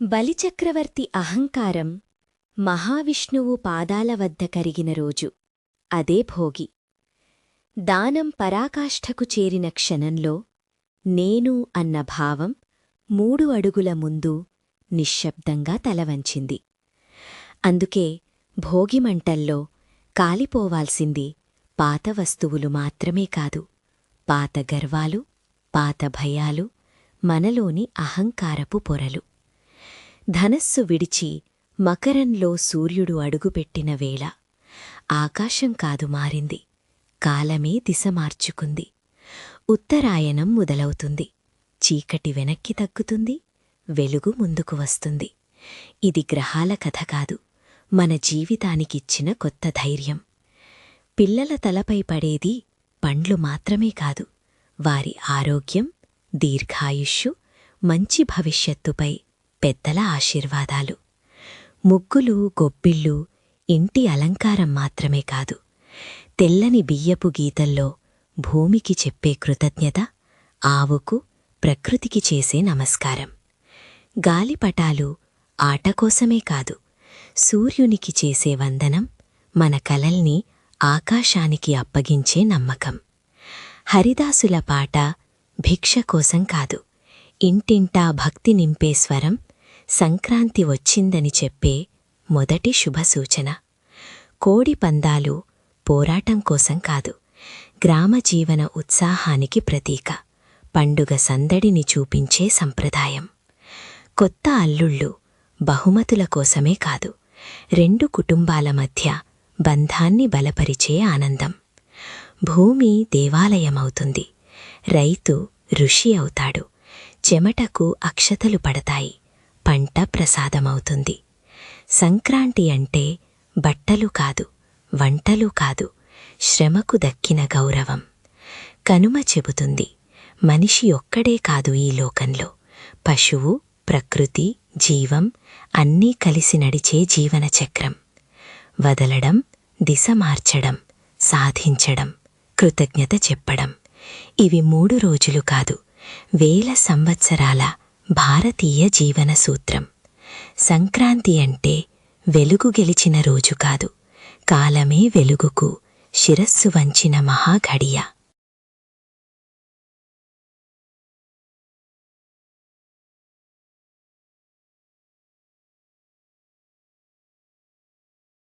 బలిచక్రవర్తి అహంకారం మహావిష్ణువు పాదాల వద్ద కరిగిన రోజు. అదే భోగి. దానం పరాకాష్ఠకు చేరిన క్షణంలో నేను అన్న భావం మూడు అడుగుల ముందు నిశ్శబ్దంగా తలవంచింది. అందుకే భోగిమంటల్లో కాలిపోవాల్సింది పాత వస్తువులు మాత్రమే కాదు పాత గర్వాలు పాత భయాలు మనలోని అహంకారపు పొరలు. ధనస్సు విడిచి మకరంలో సూర్యుడు అడుగుపెట్టిన వేళ ఆకాశం కాదు మారింది. కాలమే దిశ మార్చుకుంది. ఉత్తరాయణం మొదలవుతుంది. చీకటి వెనక్కి తగ్గుతుంది. వెలుగు ముందుకు వస్తుంది. ఇది గ్రహాల కథ కాదు. మన జీవితానికిచ్చిన కొత్త ధైర్యం. పిల్లల తలపై పడేది పండ్లు మాత్రమే కాదు. వారి ఆరోగ్యం దీర్ఘాయుష్యు మంచి భవిష్యత్తుపై పెద్దల ఆశీర్వాదాలు. ముగ్గులు గొబ్బిళ్ళు ఇంటి అలంకారం మాత్రమే కాదు. తెల్లని బియ్యపు గీతల్లో భూమికి చెప్పే కృతజ్ఞత ఆవుకు ప్రకృతికి చేసే నమస్కారం. గాలిపటాలు ఆట కోసమే కాదు. సూర్యునికి చేసే వందనం మన కలల్ని ఆకాశానికి అప్పగించే నమ్మకం. హరిదాసుల పాట భిక్ష కోసం కాదు. ఇంటింటా భక్తి నింపే స్వరం సంక్రాంతి వచ్చిందని చెప్పే మొదటి శుభసూచన. కోడి పందాలు పోరాటం కోసం కాదు గ్రామ జీవన ఉత్సాహానికి ప్రతీక పండుగ సందడిని చూపించే సంప్రదాయం. కొత్త అల్లుళ్ళు బహుమతుల కోసమే కాదు రెండు కుటుంబాల మధ్య బంధాన్ని బలపరిచే ఆనందం. భూమి దేవాలయమవుతుంది రైతు ఋషి అవుతాడు చెమటకు అక్షతలు పడతాయి. పంట ప్రసాదమవుతుంది. సంక్రాంతి అంటే బట్టలు కాదు వంటలు కాదు శ్రమకు దక్కిన గౌరవం. కనుమ చెబుతుంది మనిషి ఒక్కడే కాదు ఈ లోకంలో. పశువు ప్రకృతి జీవం అన్నీ కలిసి నడిచే జీవన చక్రం వదలడం దిశ మార్చడం సాధించడం కృతజ్ఞత చెప్పడం. ఇవి మూడు రోజులు కాదు వేల సంవత్సరాల భారతీయ జీవన సూత్రం సంక్రాంతి అంటే వెలుగు గెలిచిన రోజు కాదు. కాలమే వెలుగుకు శిరస్సు వంచిన మహాఘడియ.